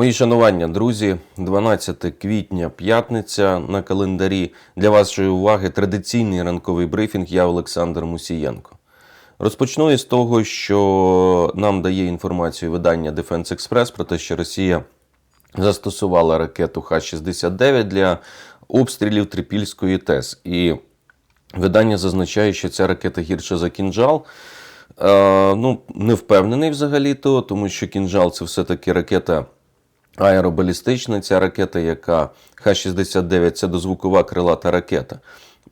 Мої шанування, друзі, 12 квітня, п'ятниця на календарі. Для вашої уваги традиційний ранковий брифінг. Я Олександр Мусієнко. Розпочну із того, що нам дає інформацію видання Defense Express про те, що Росія застосувала ракету Х-69 для обстрілів Трипільської ТЕС. І видання зазначає, що ця ракета гірша за кінжал. Е, ну, не впевнений взагалі-то, тому що кінжал це все-таки ракета аеробалістична. Ця ракета, яка Х-69 це дозвукова крилата ракета.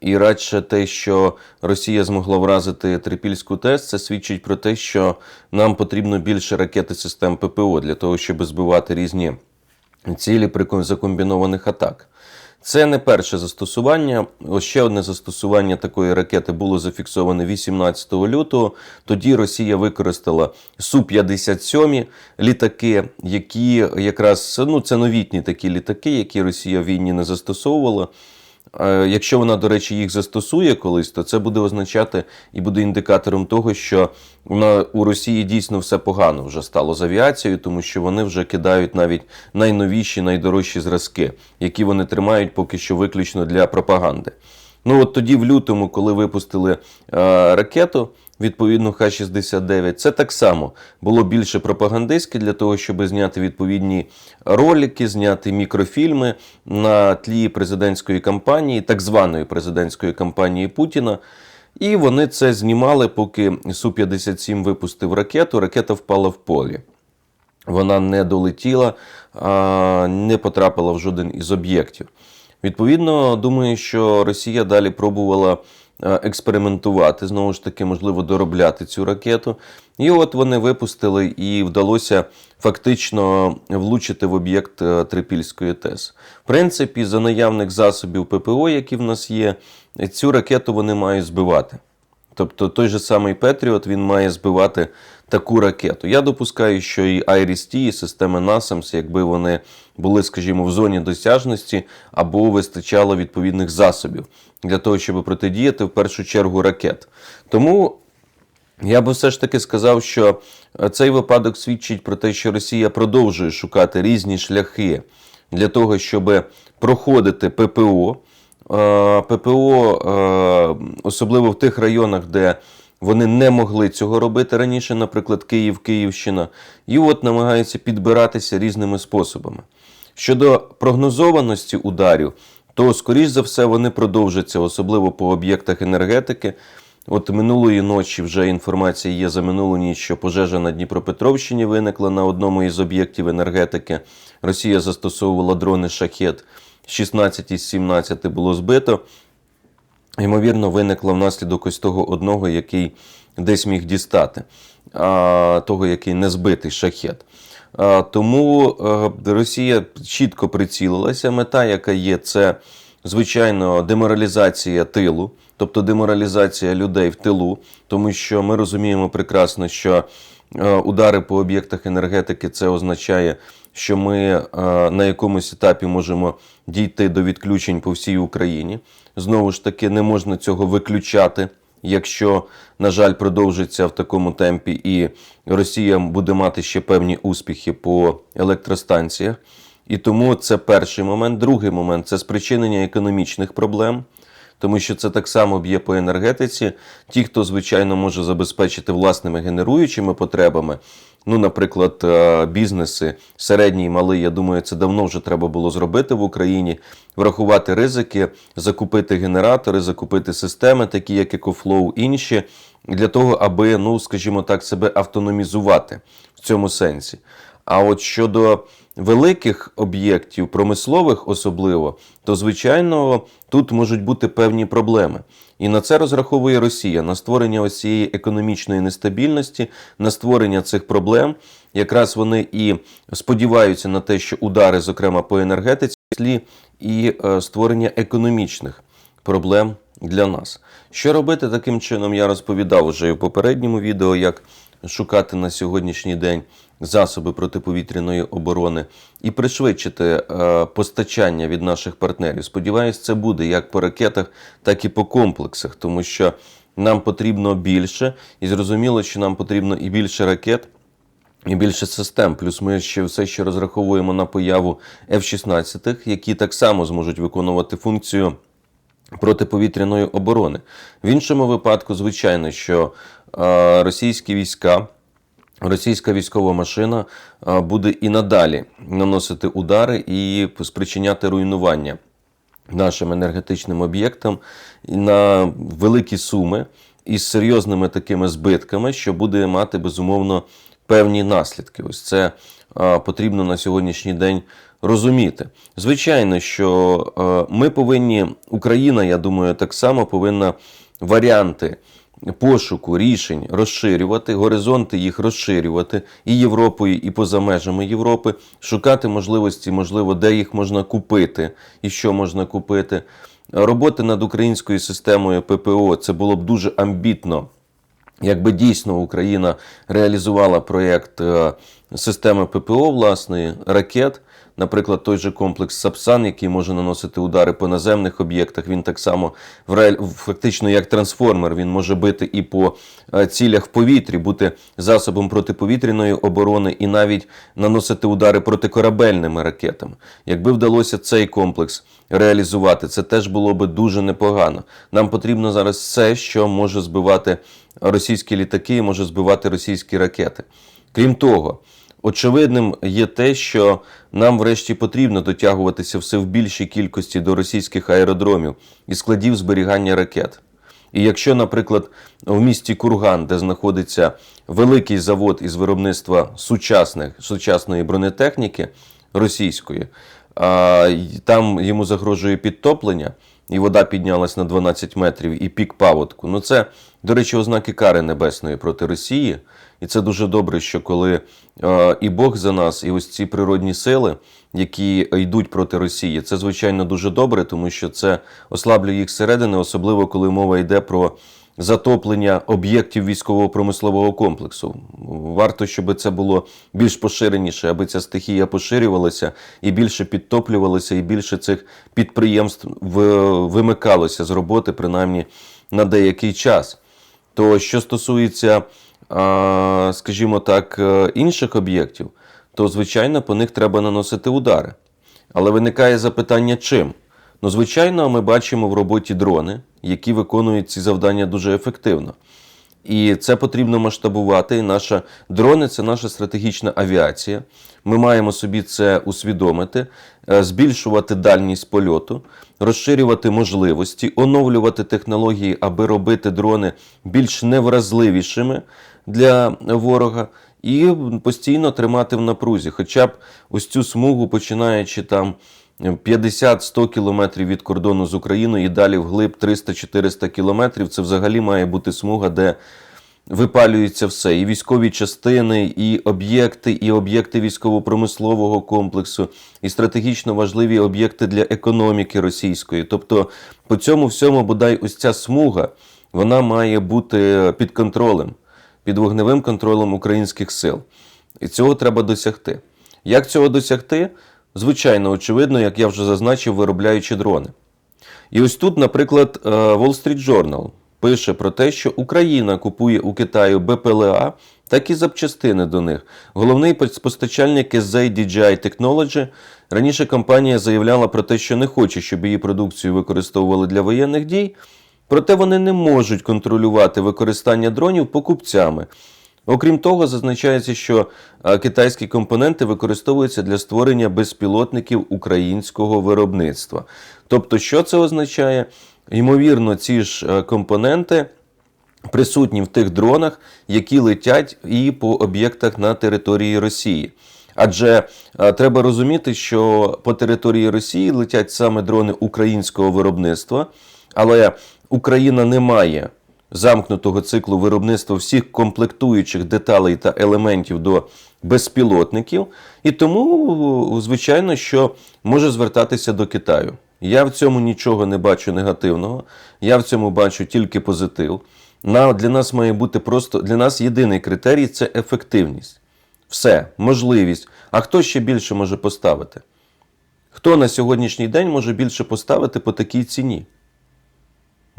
І радше те, що Росія змогла вразити Трипільську ТЕС, це свідчить про те, що нам потрібно більше ракети систем ППО для того, щоб збивати різні цілі при закомбінованих атак. Це не перше застосування. Ще одне застосування такої ракети було зафіксоване 18 лютого. Тоді Росія використала Су-57 літаки, які якраз ну це новітні такі літаки, які Росія в війні не застосовувала. Якщо вона, до речі, їх застосує колись, то це буде означати і буде індикатором того, що у Росії дійсно все погано вже стало з авіацією, тому що вони вже кидають навіть найновіші, найдорожчі зразки, які вони тримають поки що виключно для пропаганди. Ну от тоді, в лютому, коли випустили е, ракету, відповідно Х-69, це так само було більше пропагандистське для того, щоб зняти відповідні ролики, зняти мікрофільми на тлі президентської кампанії, так званої президентської кампанії Путіна. І вони це знімали, поки Су-57 випустив ракету, ракета впала в полі. Вона не долетіла, не потрапила в жоден із об'єктів. Відповідно, думаю, що Росія далі пробувала експериментувати, знову ж таки, можливо, доробляти цю ракету. І от вони випустили і вдалося фактично влучити в об'єкт е, Трипільської ТЕС. В принципі, за наявних засобів ППО, які в нас є, цю ракету вони мають збивати. Тобто той же самий Петріот він має збивати таку ракету. Я допускаю, що і IRIS-T, і системи NASAMS, якби вони були, скажімо, в зоні досяжності або вистачало відповідних засобів для того, щоб протидіяти в першу чергу ракет. Тому я би все ж таки сказав, що е, цей випадок свідчить про те, що Росія продовжує шукати різні шляхи для того, щоб проходити ППО. Е, ППО, е, особливо в тих районах, де вони не могли цього робити раніше, наприклад, Київ, Київщина, і от намагаються підбиратися різними способами. Щодо прогнозованості ударів, то, скоріш за все, вони продовжаться, особливо по об'єктах енергетики. От минулої ночі вже інформація є за минулу ніч, що пожежа на Дніпропетровщині виникла на одному із об'єктів енергетики. Росія застосовувала дрони шахет. 16 із 17 було збито. Ймовірно, виникла внаслідок ось того одного, який десь міг дістати, а, того, який не збитий шахет. А, тому е, Росія чітко прицілилася. Мета, яка є, це звичайно деморалізація тилу, тобто деморалізація людей в тилу, тому що ми розуміємо прекрасно, що е, удари по об'єктах енергетики це означає, що ми е, на якомусь етапі можемо дійти до відключень по всій Україні. Знову ж таки, не можна цього виключати. Якщо, на жаль, продовжиться в такому темпі, і Росія буде мати ще певні успіхи по електростанціях. І тому це перший момент. Другий момент це спричинення економічних проблем, тому що це так само б'є по енергетиці. Ті, хто, звичайно, може забезпечити власними генеруючими потребами, ну, наприклад, е, бізнеси, середній і малий, я думаю, це давно вже треба було зробити в Україні, врахувати ризики, закупити генератори, закупити системи, такі як EcoFlow, інші, для того, аби, ну, скажімо так, себе автономізувати в цьому сенсі. А от щодо великих об'єктів, промислових особливо, то звичайно тут можуть бути певні проблеми. І на це розраховує Росія на створення ось цієї економічної нестабільності, на створення цих проблем. Якраз вони і сподіваються на те, що удари, зокрема по енергетиці, і е, створення економічних проблем для нас. Що робити таким чином, я розповідав вже і в попередньому відео, як шукати на сьогоднішній день засоби протиповітряної оборони і пришвидшити е, постачання від наших партнерів. Сподіваюсь, це буде як по ракетах, так і по комплексах, тому що нам потрібно більше, і зрозуміло, що нам потрібно і більше ракет. і більше систем. Плюс ми ще все ще розраховуємо на появу F-16, які так само зможуть виконувати функцію протиповітряної оборони. В іншому випадку, звичайно, що е, російські війська. Російська військова машина е, буде і надалі наносити удари і спричиняти руйнування нашим енергетичним об'єктам на великі суми із серйозними такими збитками, що буде мати безумовно певні наслідки. Ось це потрібно на сьогоднішній день розуміти. Звичайно, що а, ми повинні, Україна, я думаю, так само повинна варіанти. Пошуку рішень розширювати, горизонти їх розширювати і Європою, і поза межами Європи, шукати можливості, можливо, де їх можна купити і що можна купити. Роботи над українською системою ППО це було б дуже амбітно. Якби дійсно Україна реалізувала проєкт е, системи ППО власної ракет, наприклад, той же комплекс Сапсан, який може наносити удари по наземних об'єктах, він так само в реаль- фактично як трансформер, він може бити і по е, цілях в повітрі, бути засобом протиповітряної оборони і навіть наносити удари протикорабельними ракетами. Якби вдалося цей комплекс реалізувати, це теж було би дуже непогано. Нам потрібно зараз все, що може збивати російські літаки, і може збивати російські ракети. Крім того, очевидним є те, що нам врешті потрібно дотягуватися все в більшій кількості до російських аеродромів і складів зберігання ракет. І якщо, наприклад, в місті Курган, де знаходиться великий завод із виробництва сучасних, сучасної бронетехніки російської, а, там йому загрожує підтоплення, і вода піднялась на 12 метрів, і пік паводку. Ну це, до речі, ознаки кари небесної проти Росії. І це дуже добре, що коли е, і Бог за нас, і ось ці природні сили, які йдуть проти Росії, це звичайно дуже добре, тому що це ослаблює їх зсередини, особливо коли мова йде про затоплення об'єктів військово-промислового комплексу. Варто, щоб це було більш поширеніше, аби ця стихія поширювалася і більше підтоплювалася, і більше цих підприємств вимикалося з роботи, принаймні на деякий час. То що стосується, скажімо так, е, інших об'єктів, то звичайно по них треба наносити удари. Але виникає запитання, чим? Ну, звичайно, ми бачимо в роботі дрони, які виконують ці завдання дуже ефективно. І це потрібно масштабувати. І наша дрони це наша стратегічна авіація. Ми маємо собі це усвідомити, е, збільшувати дальність польоту, розширювати можливості, оновлювати технології, аби робити дрони більш невразливішими для ворога, і постійно тримати в напрузі. Хоча б ось цю смугу, починаючи там 50-100 кілометрів від кордону з Україною і далі вглиб 300-400 кілометрів. Це взагалі має бути смуга, де випалюється все: і військові частини, і об'єкти, і об'єкти військово-промислового комплексу, і стратегічно важливі об'єкти для економіки російської. Тобто, по цьому всьому, бодай, ось ця смуга, вона має бути під контролем, під вогневим контролем українських сил. І цього треба досягти. Як цього досягти? Звичайно, очевидно, як я вже зазначив, виробляючи дрони. І ось тут, наприклад, е, Wall Street Journal пише про те, що Україна купує у Китаю БПЛА, так і запчастини до них. Головний постачальник SZ DJI Technology. Раніше компанія заявляла про те, що не хоче, щоб її продукцію використовували для воєнних дій, проте вони не можуть контролювати використання дронів покупцями. Окрім того, зазначається, що китайські компоненти використовуються для створення безпілотників українського виробництва. Тобто, що це означає? Ймовірно, ці ж компоненти присутні в тих дронах, які летять і по об'єктах на території Росії. Адже треба розуміти, що по території Росії летять саме дрони українського виробництва, але Україна не має замкнутого циклу виробництва всіх комплектуючих деталей та елементів до безпілотників, і тому, звичайно, що може звертатися до Китаю. Я в цьому нічого не бачу негативного, я в цьому бачу тільки позитив. На, для нас має бути просто для нас єдиний критерій це ефективність. Все, можливість. А хто ще більше може поставити? Хто на сьогоднішній день може більше поставити по такій ціні?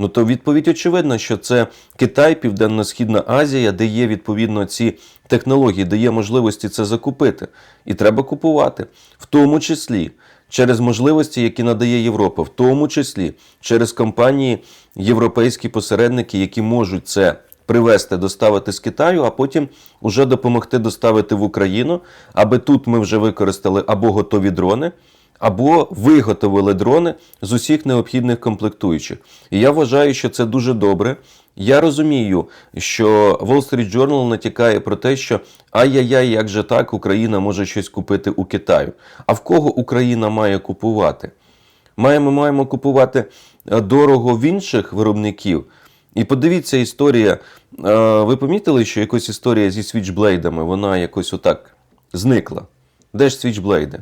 Ну то відповідь очевидна, що це Китай, Південно-Східна Азія, де є відповідно ці технології, де є можливості це закупити. І треба купувати, в тому числі через можливості, які надає Європа, в тому числі через компанії, європейські посередники, які можуть це привезти, доставити з Китаю, а потім уже допомогти доставити в Україну, аби тут ми вже використали або готові дрони, або виготовили дрони з усіх необхідних комплектуючих. І я вважаю, що це дуже добре. Я розумію, що Wall Street Journal натякає про те, що ай-яй-яй, як же так, Україна може щось купити у Китаю. А в кого Україна має купувати? Маємо, маємо купувати е, дорого в інших виробників. І подивіться, історія. е, Ви помітили, що якась історія зі свічблейдами, вона якось отак зникла. Де ж свічблейди?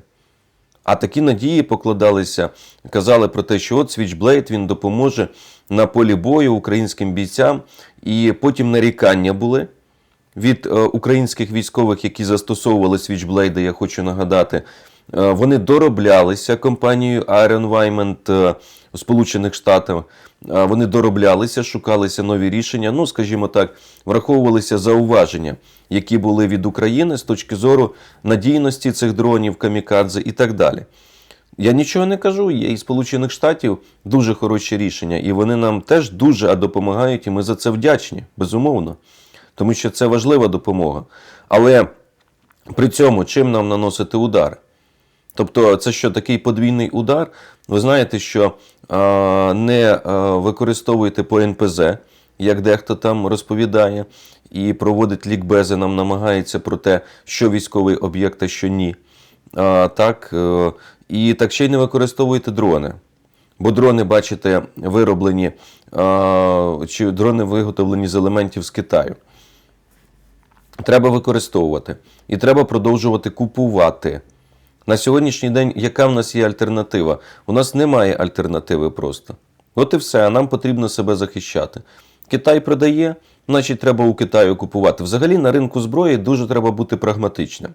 А такі надії покладалися, казали про те, що от Switchblade він допоможе на полі бою українським бійцям. І потім нарікання були від е, українських військових, які застосовували Switchblade, я хочу нагадати. Е, Вони дороблялися компанією Iron Environment е, Сполучених Штатах. Вони дороблялися, шукалися нові рішення. Ну, скажімо так, враховувалися зауваження, які були від України з точки зору надійності цих дронів, камікадзе і так далі. Я нічого не кажу, є і Сполучених Штатів дуже хороші рішення, і вони нам теж дуже допомагають, і ми за це вдячні, безумовно. Тому що це важлива допомога. Але при цьому чим нам наносити удар? Тобто, це що такий подвійний удар? Ви знаєте, що не використовуйте по НПЗ, як дехто там розповідає, і проводить лікбези, нам намагається про те, що військовий об'єкт, а що ні. Так, е, і так ще й не використовуйте дрони. Бо дрони, бачите, вироблені, чи дрони виготовлені з елементів з Китаю. Треба використовувати. І треба продовжувати купувати. На сьогоднішній день, яка в нас є альтернатива? У нас немає альтернативи просто. От і все, а нам потрібно себе захищати. Китай продає, значить треба у Китаю купувати. Взагалі на ринку зброї дуже треба бути прагматичним.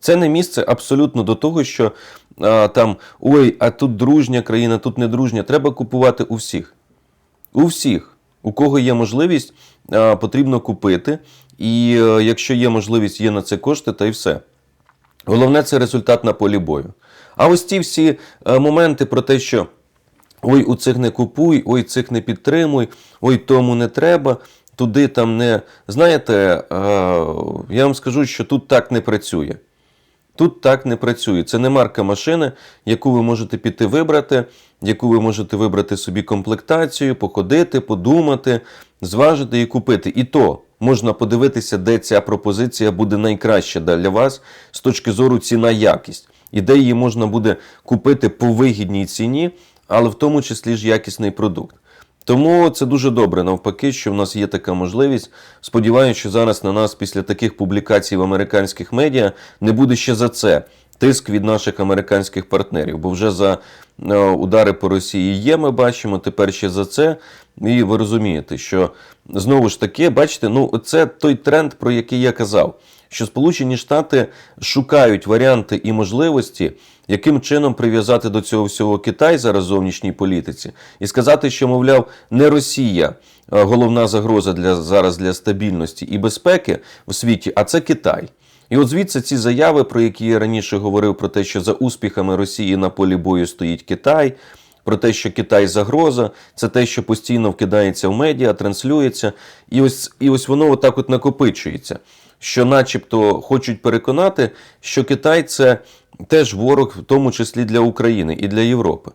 Це не місце абсолютно до того, що а, там ой, а тут дружня країна, тут не дружня. Треба купувати у всіх. У всіх, у кого є можливість, а, потрібно купити. І е, якщо є можливість, є на це кошти, та й все. Головне це результат на полі бою. А ось ті всі е, моменти про те, що ой, у цих не купуй, ой, цих не підтримуй, ой, тому не треба, туди там не. Знаєте, е, я вам скажу, що тут так не працює. Тут так не працює. Це не марка машини, яку ви можете піти вибрати, яку ви можете вибрати собі комплектацію, походити, подумати, зважити і купити. І то можна подивитися, де ця пропозиція буде найкраща для вас з точки зору ціна-якість, і де її можна буде купити по вигідній ціні, але в тому числі ж якісний продукт. Тому це дуже добре, навпаки, що в нас є така можливість. Сподіваюся, що зараз на нас після таких публікацій в американських медіа не буде ще за це тиск від наших американських партнерів. Бо вже за е, удари по Росії є, ми бачимо, тепер ще за це. І ви розумієте, що знову ж таки, бачите, ну це той тренд, про який я казав. Що Сполучені Штати шукають варіанти і можливості, яким чином прив'язати до цього всього Китай зараз зовнішній політиці, і сказати, що, мовляв, не Росія головна загроза для зараз для стабільності і безпеки в світі, а це Китай. І от звідси ці заяви, про які я раніше говорив, про те, що за успіхами Росії на полі бою стоїть Китай. Про те, що Китай загроза, це те, що постійно вкидається в медіа, транслюється, і ось і ось воно отак от накопичується. Що, начебто, хочуть переконати, що Китай це теж ворог, в тому числі для України і для Європи.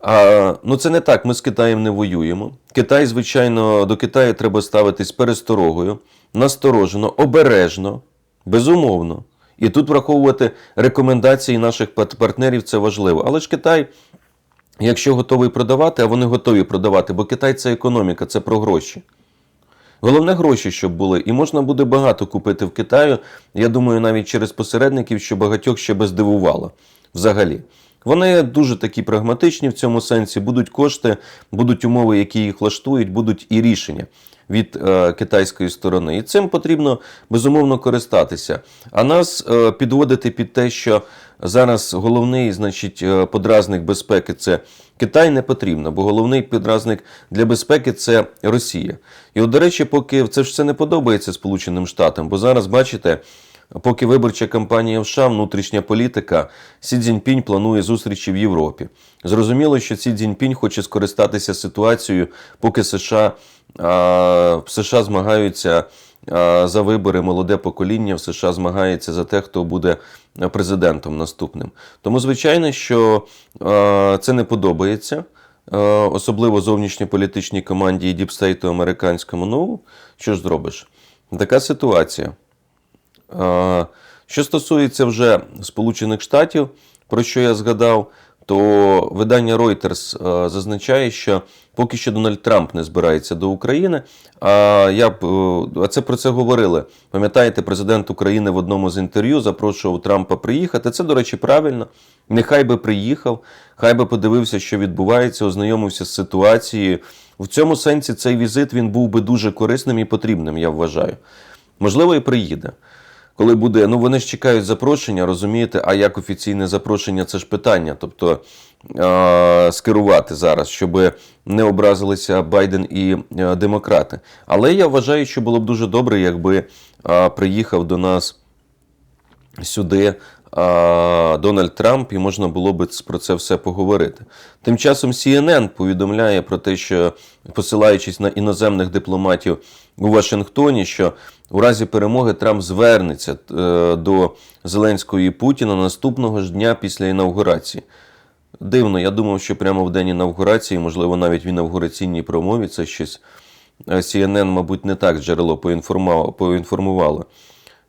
А, Ну це не так. Ми з Китаєм не воюємо. Китай, звичайно, до Китаю треба ставитись пересторогою, насторожено, обережно, безумовно. І тут враховувати рекомендації наших партнерів це важливо. Але ж Китай. Якщо готовий продавати, а вони готові продавати, бо Китай це економіка, це про гроші. Головне гроші, щоб були, і можна буде багато купити в Китаю. Я думаю, навіть через посередників, що багатьох ще би здивувало взагалі. Вони дуже такі прагматичні в цьому сенсі, будуть кошти, будуть умови, які їх влаштують, будуть і рішення від е, китайської сторони. І цим потрібно безумовно користатися. А нас е, підводити під те, що зараз головний, значить, е, подразник безпеки це Китай не потрібно, бо головний подразник для безпеки це Росія. І от, до речі, поки це ж все не подобається Сполученим Штатам, бо зараз бачите. Поки виборча кампанія в США, внутрішня політика, Сі Цзіньпінь планує зустрічі в Європі. Зрозуміло, що Сі Цзіньпінь хоче скористатися ситуацією, поки США, а, в США змагаються за вибори молоде покоління, в США змагається за те, хто буде президентом наступним. Тому, звичайно, що це не подобається. Особливо зовнішньополітичній команді і діпстейту американському. Ну, що ж зробиш? Така ситуація. Що стосується вже Сполучених Штатів, про що я згадав, то видання Reuters е, зазначає, що поки що Дональд Трамп не збирається до України. А я е, а це про це говорили. Пам'ятаєте, президент України в одному з інтерв'ю запрошував Трампа приїхати. Це, до речі, правильно. Нехай би приїхав, хай би подивився, що відбувається, ознайомився з ситуацією. В цьому сенсі цей візит він був би дуже корисним і потрібним, я вважаю. Можливо, і приїде. Коли буде, ну вони ж чекають запрошення, розумієте, а як офіційне запрошення це ж питання. Тобто е- скерувати зараз, щоб не образилися Байден і е, демократи. Але я вважаю, що було б дуже добре, якби е- приїхав до нас сюди Дональд Трамп, і можна було би про це все поговорити. Тим часом CNN повідомляє про те, що посилаючись на іноземних дипломатів у Вашингтоні, що у разі перемоги Трамп звернеться е, до Зеленського і Путіна наступного ж дня після інавгурації. Дивно, я думав, що прямо в день інавгурації, можливо, навіть в інавгураційній промові це щось е, CNN, мабуть, не так джерело поінформувало.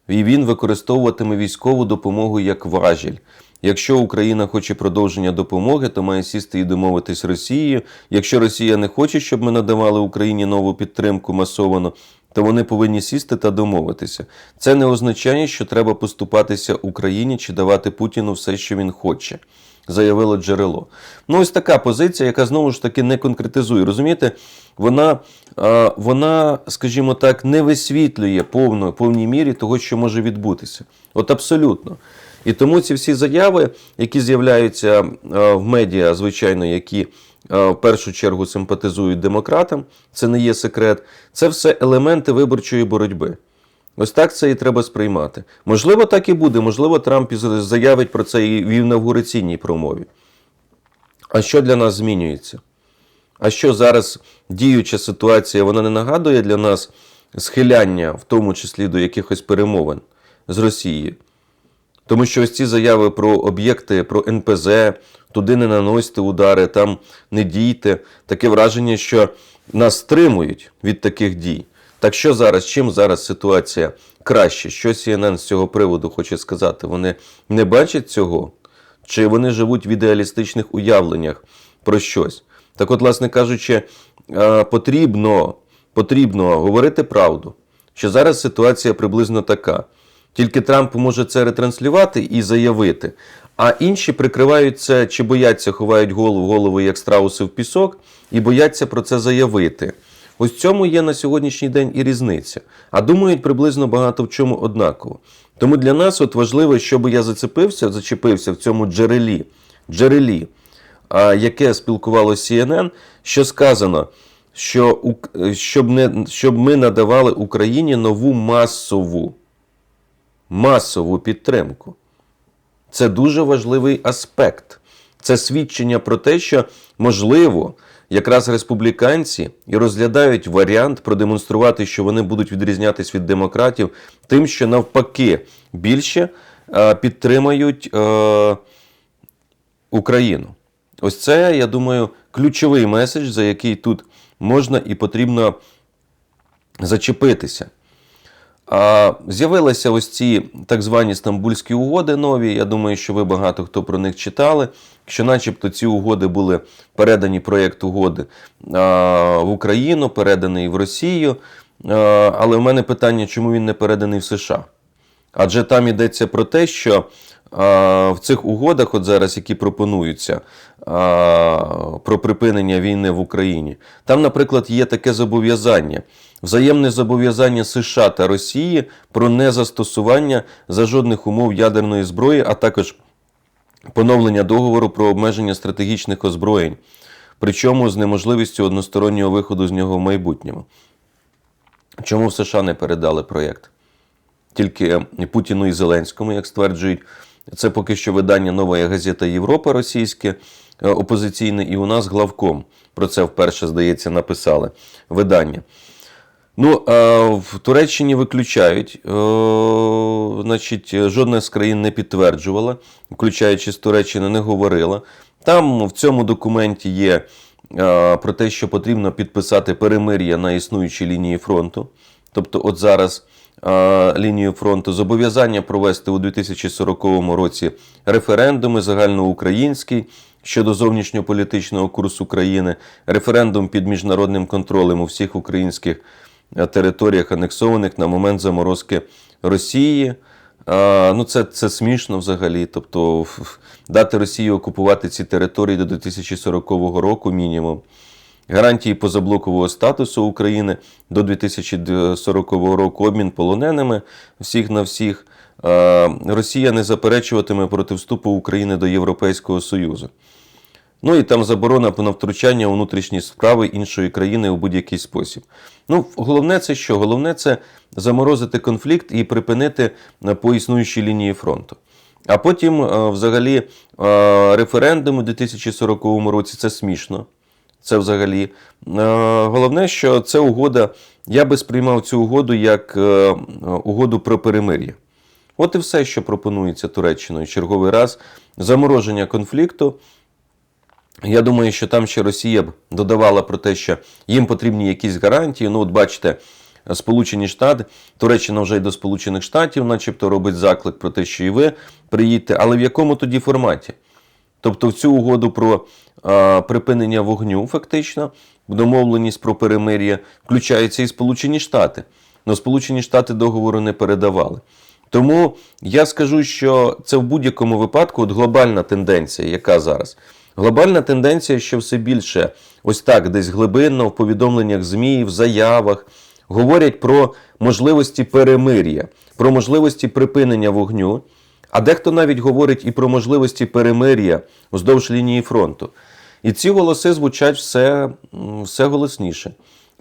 І він використовуватиме військову допомогу як важіль. Якщо Україна хоче продовження допомоги, то має сісти і домовитись Росією. Якщо Росія не хоче, щоб ми надавали Україні нову підтримку масовано, то вони повинні сісти та домовитися. Це не означає, що треба поступатися Україні чи давати Путіну все, що він хоче. Заявило джерело. Ну, ось така позиція, яка знову ж таки не конкретизує. Розумієте, вона, вона, скажімо так, не висвітлює повно, повній мірі того, що може відбутися. От абсолютно. І тому ці всі заяви, які з'являються в медіа, звичайно, які в першу чергу симпатизують демократам, це не є секрет, це все елементи виборчої боротьби. Ось так це і треба сприймати. Можливо, так і буде. Можливо, Трамп заявить про це і в інавгураційній промові. А що для нас змінюється? А що зараз діюча ситуація, вона не нагадує для нас схиляння, в тому числі до якихось перемовин з Росією? Тому що ось ці заяви про об'єкти, про НПЗ, туди не наносьте удари, там не дійте. Таке враження, що нас стримують від таких дій. Так що зараз, чим зараз ситуація краще? Що CNN з цього приводу хоче сказати? Вони не бачать цього? Чи вони живуть в ідеалістичних уявленнях про щось? Так от, власне кажучи, потрібно, потрібно говорити правду, що зараз ситуація приблизно така. Тільки Трамп може це ретранслювати і заявити, а інші прикривають це чи бояться, ховають голову, голову як страуси в пісок, і бояться про це заявити. Ось цьому є на сьогоднішній день і різниця. А думають приблизно багато в чому однаково. Тому для нас от важливо, щоб я зацепився, зачепився в цьому джерелі, джерелі, яке спілкувало CNN, що сказано, що щоб, не, щоб ми надавали Україні нову масову, масову підтримку. Це дуже важливий аспект. Це свідчення про те, що можливо, якраз республіканці і розглядають варіант продемонструвати, що вони будуть відрізнятись від демократів, тим, що навпаки більше е, підтримають е, Україну. Ось це, я думаю, ключовий меседж, за який тут можна і потрібно зачепитися. З'явилися ось ці так звані стамбульські угоди нові. Я думаю, що ви багато хто про них читали. Що, начебто, ці угоди були передані проєкт угоди в Україну, переданий в Росію. Але в мене питання, чому він не переданий в США? Адже там йдеться про те, що в цих угодах, от зараз, які пропонуються про припинення війни в Україні, там, наприклад, є таке зобов'язання. Взаємне зобов'язання США та Росії про незастосування за жодних умов ядерної зброї, а також поновлення договору про обмеження стратегічних озброєнь, причому з неможливістю одностороннього виходу з нього в майбутньому. Чому в США не передали проєкт? Тільки Путіну і Зеленському, як стверджують, це поки що видання Нова газета Європа російське е, опозиційне, і у нас главком. Про це вперше, здається, написали видання. Ну, е, в Туреччині виключають, е, значить, жодна з країн не підтверджувала, включаючи з Туреччини, не говорила. Там в цьому документі є е, про те, що потрібно підписати перемир'я на існуючій лінії фронту. Тобто, от зараз лінію фронту зобов'язання провести у 2040 році референдуми загальноукраїнський щодо зовнішньополітичного курсу країни, референдум під міжнародним контролем у всіх українських е, територіях, анексованих на момент заморозки Росії. А, ну, це, це смішно взагалі. Тобто дати Росії окупувати ці території до 2040 року мінімум. Гарантії позаблокового статусу України до 2040 року обмін полоненими всіх на всіх. Росія не заперечуватиме проти вступу України до Європейського Союзу. Ну і там заборона на втручання у внутрішні справи іншої країни у будь-який спосіб. Ну, головне це що? Головне це заморозити конфлікт і припинити е, по існуючій лінії фронту. А потім, е, взагалі, е, референдум у 2040 році це смішно. Це взагалі. Е, Головне, що це угода. Я би сприймав цю угоду як е, угоду про перемир'я. От і все, що пропонується Туреччиною черговий раз. Замороження конфлікту. Я думаю, що там ще Росія б додавала про те, що їм потрібні якісь гарантії. Ну, от бачите, Сполучені Штати, Туреччина вже й до Сполучених Штатів, начебто, робить заклик про те, що і ви приїдьте. Але в якому тоді форматі? Тобто в цю угоду про а, припинення вогню, фактично, домовленість про перемир'я, включаються і Сполучені Штати. Но Сполучені Штати договору не передавали. Тому я скажу, що це в будь-якому випадку от глобальна тенденція, яка зараз. Глобальна тенденція, що все більше ось так, десь глибинно в повідомленнях ЗМІ, в заявах говорять про можливості перемир'я, про можливості припинення вогню. А дехто навіть говорить і про можливості перемир'я вздовж лінії фронту. І ці голоси звучать все, все голосніше.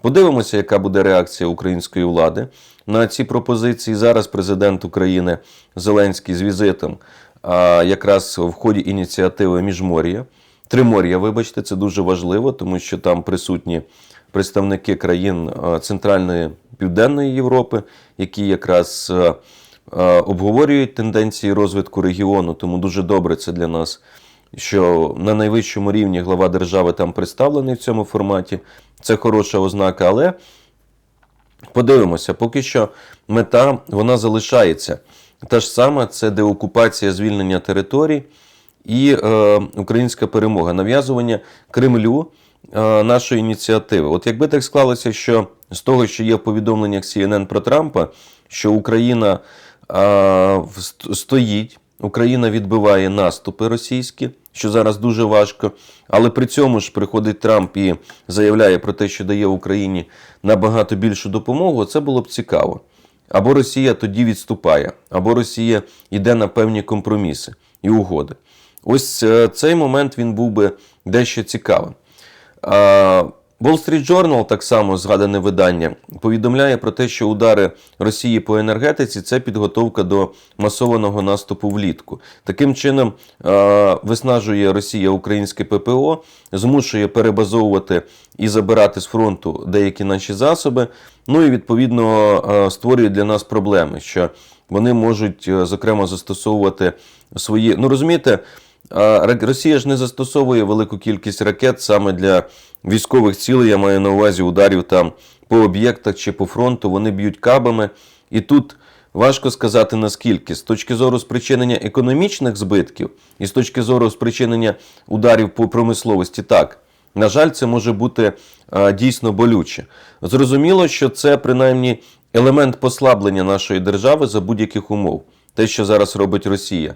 Подивимося, яка буде реакція української влади на ці пропозиції. Зараз президент України Зеленський з візитом а, якраз в ході ініціативи Міжмор'я. Тримор'я, вибачте, це дуже важливо, тому що там присутні представники країн Центральної Південної Європи, які якраз обговорюють тенденції розвитку регіону. Тому дуже добре це для нас, що на найвищому рівні глава держави там представлений в цьому форматі. Це хороша ознака, але подивимося, поки що мета вона залишається. Та ж сама це деокупація звільнення територій і е, українська перемога, нав'язування Кремлю е, нашої ініціативи. От якби так склалося, що з того, що є в повідомленнях CNN про Трампа, що Україна е, стоїть, Україна відбиває наступи російські, що зараз дуже важко. Але при цьому ж приходить Трамп і заявляє про те, що дає Україні набагато більшу допомогу. Це було б цікаво. Або Росія тоді відступає, або Росія йде на певні компроміси і угоди. Ось е, цей момент він був би дещо цікавим. Wall Street Journal, так само згадане видання, повідомляє про те, що удари Росії по енергетиці це підготовка до масованого наступу влітку. Таким чином виснажує Росія українське ППО, змушує перебазовувати і забирати з фронту деякі наші засоби. Ну і відповідно створює для нас проблеми, що вони можуть, е, зокрема, застосовувати свої. Ну розумієте, Росія ж не застосовує велику кількість ракет саме для військових цілей. Я маю на увазі ударів там по об'єктах чи по фронту. Вони б'ють кабами. І тут важко сказати наскільки. З точки зору спричинення економічних збитків і з точки зору спричинення ударів по промисловості, так. На жаль, це може бути а, дійсно болюче. Зрозуміло, що це принаймні елемент послаблення нашої держави за будь-яких умов. Те, що зараз робить Росія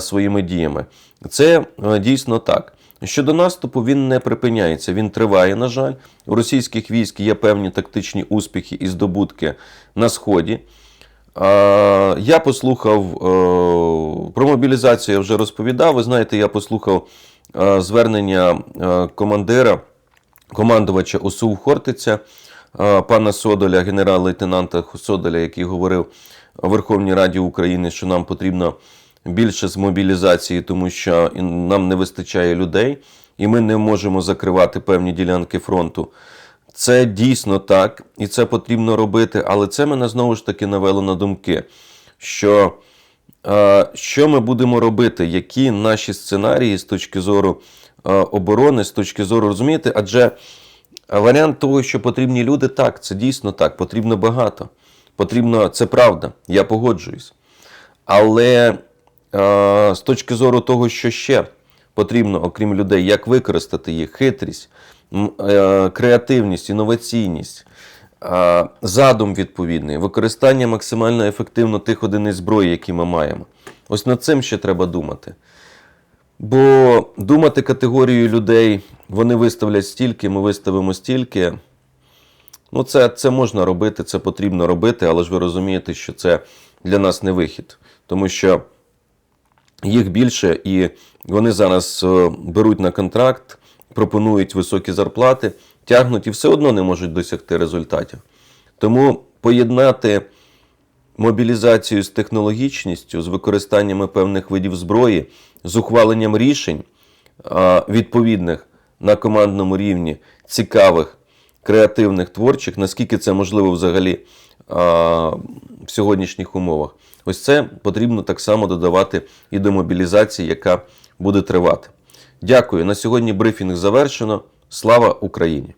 своїми діями, це дійсно так. Щодо наступу, він не припиняється, він триває, на жаль. У російських військ є певні тактичні успіхи і здобутки на сході. Я послухав е, про мобілізацію, я вже розповідав. Ви знаєте, я послухав е, звернення е, командира, командувача ОСУ Хортиця, е, пана Содоля, генерал-лейтенанта Содоля, який говорив у Верховній Раді України, що нам потрібно більше з мобілізації, тому що нам не вистачає людей, і ми не можемо закривати певні ділянки фронту. Це дійсно так, і це потрібно робити, але це мене знову ж таки навело на думки, що що ми будемо робити, які наші сценарії з точки зору оборони, з точки зору розумієте, адже варіант того, що потрібні люди, так, це дійсно так, потрібно багато. Потрібно, це правда, я погоджуюсь. Але е, з точки зору того, що ще потрібно, окрім людей, як використати їх, хитрість, е, креативність, інноваційність, е, задум відповідний, використання максимально ефективно тих одиниць зброї, які ми маємо. Ось над цим ще треба думати. Бо думати категорією людей, вони виставлять стільки, ми виставимо стільки. Ну, це, це можна робити, це потрібно робити, але ж ви розумієте, що це для нас не вихід. Тому що їх більше, і вони зараз е, беруть на контракт, пропонують високі зарплати, тягнуть і все одно не можуть досягти результатів. Тому поєднати мобілізацію з технологічністю, з використаннями певних видів зброї, з ухваленням рішень відповідних на командному рівні, цікавих, креативних, творчих, наскільки це можливо взагалі а, в сьогоднішніх умовах. Ось це потрібно так само додавати і до мобілізації, яка буде тривати. Дякую. На сьогодні брифінг завершено. Слава Україні!